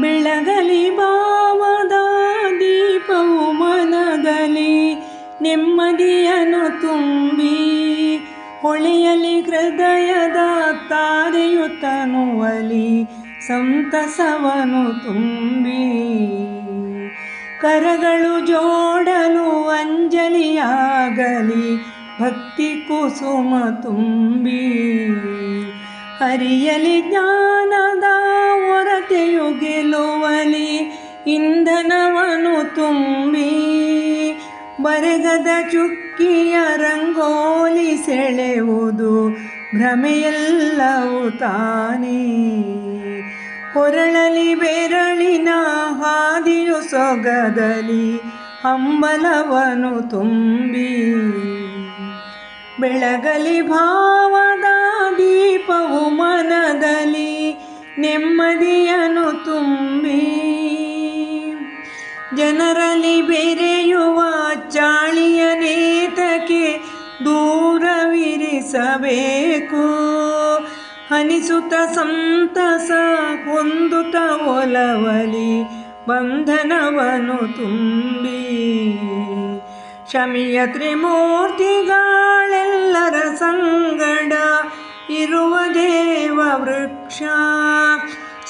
ಬೆಳಗಲಿ ಭಾವದ ದೀಪವು ಮನದಲ್ಲಿ ನೆಮ್ಮದಿಯನ್ನು ತುಂಬಿ, ಹೊಳೆಯಲಿ ಹೃದಯದ ತಾರೆಯು ತನುವಲಿ ಸಂತಸವನು ತುಂಬಿ. ಕರಗಳು ಜೋಡಲು ಅಂಜಲಿಯಾಗಲಿ, ಭಕ್ತಿ ಕುಸುಮ ತುಂಬಿ. ಹರಿಯಲಿ ಜ್ಞಾನದ ಹೊರತೆಯು ಗೆಲುವಲಿ ಇಂಧನವನು ತುಂಬಿ, ಬರೆಗದ ಚುಕ್ಕಿಯ ರಂಗೋಲಿ ಸೆಳೆಯುವುದು ಭ್ರಮೆಯೆಲ್ಲವೂ ತಾನೇ. ಹೊರಳಲಿ ಬೆರಳಿನ ಹಾದಿಯು ಸೊಗದಲಿ ಹಂಬಲವನು ತುಂಬಿ, ಬೆಳಗಲಿ ಭಾವದ ದೀಪವು ಮನದಲ್ಲಿ ನೆಮ್ಮದಿಯನ್ನು ತುಂಬಿ ಜನರಲ್ಲಿ ಬೆರೆಯುವ ಚಾಳಿಯ ನೇತಕ್ಕೆ ದೂರವಿರಿಸಬೇಕು. ಹನಿಸುತ್ತ ಸಂತಸ ಹೊಂದುತ್ತ ಒಲವಲಿ ಬಂಧನವನು ತುಂಬಿ. ಶಮಿಯ ತ್ರಿಮೂರ್ತಿಗಳೆಲ್ಲರ ಸಂಗಡ ಇರುವ ದೇವ ವೃಕ್ಷ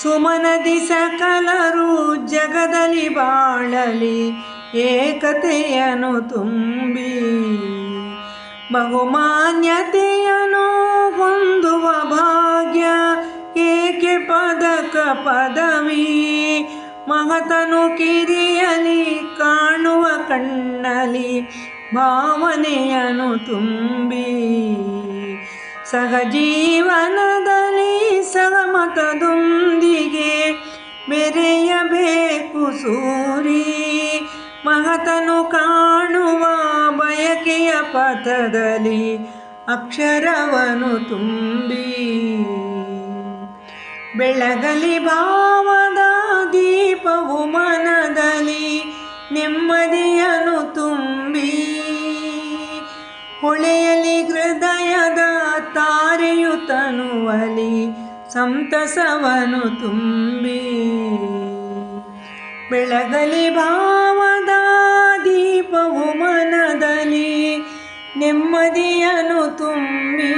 ಸುಮನದಿ ಸಕಲರು ಜಗದಲ್ಲಿ ಬಾಳಲಿ ಏಕತೆಯನು ತುಂಬಿ. ಬಹುಮಾನ್ಯತೆಯನು ಹೊಂದುವ ಭಾಗ್ಯ, ಏಕೆ ಪದಕ ಪದವಿ? ಮಹತನು ಕಿರಿಯಲಿ ಕಾಣುವ ಕಣ್ಣಲಿ ಭಾವನೆಯನು ತುಂಬಿ. ಸಹಜೀವನದಲ್ಲಿ ಸಹಮತದೊಂದಿಗೆ ಬೆರೆಯಬೇಕು ಸೂರಿ. ಮಹತನು ಕಾಣುವ ಬಯಕೆಯ ಪಥದಲ್ಲಿ ಅಕ್ಷರವನು ತುಂಬಿ. ಬೆಳಗಲಿ ಭಾವದ ದೀಪವು ಮನದಲ್ಲಿ ನೆಮ್ಮದಿಯನು ತುಂಬಿ. ಹೊಳೆಯಲಿ ಹೃದಯದ ತಾರೆಯು ತನುವಲಿ ಸಂತಸವನು ತುಂಬಿ ಬೆಳಗಲಿ ಭಾವದ ದೀಪವು ಮನದಲ್ಲಿ ನೆಮ್ಮದಿಯನು ತುಂಬಿ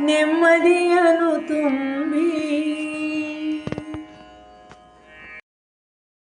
ನೆಮ್ಮದಿಯನು ತುಂಬಿ.